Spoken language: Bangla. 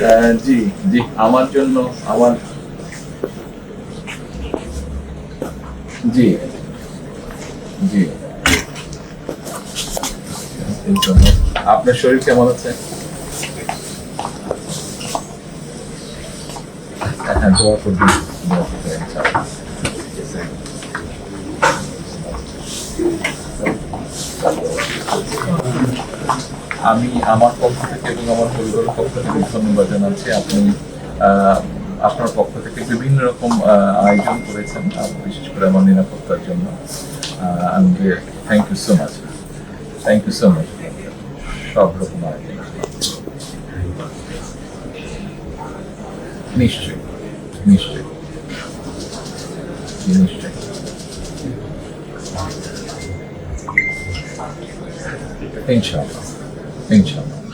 আহ, জি। জি আমার জন্য। আমার জি। জি। আপনার শরীর কেমন আছে? হ্যাঁ দোয়া করবেন। দোয়া করবেন ইনশাআল্লাহ। আমি আমার পক্ষ থেকে এবং আমার পরিবারের পক্ষ থেকে ধন্যবাদ জানাচ্ছি। আপনি আপনার পক্ষ থেকে বিভিন্ন রকম আয়োজন করেছেন বিশেষ করে আমার নিরাপত্তার জন্য। Thank you so much thank you so much সব রকম আয়োজন। নিশ্চয়ই নিশ্চয়ই নিশ্চয়ই। ইনশাআল্লাহ। In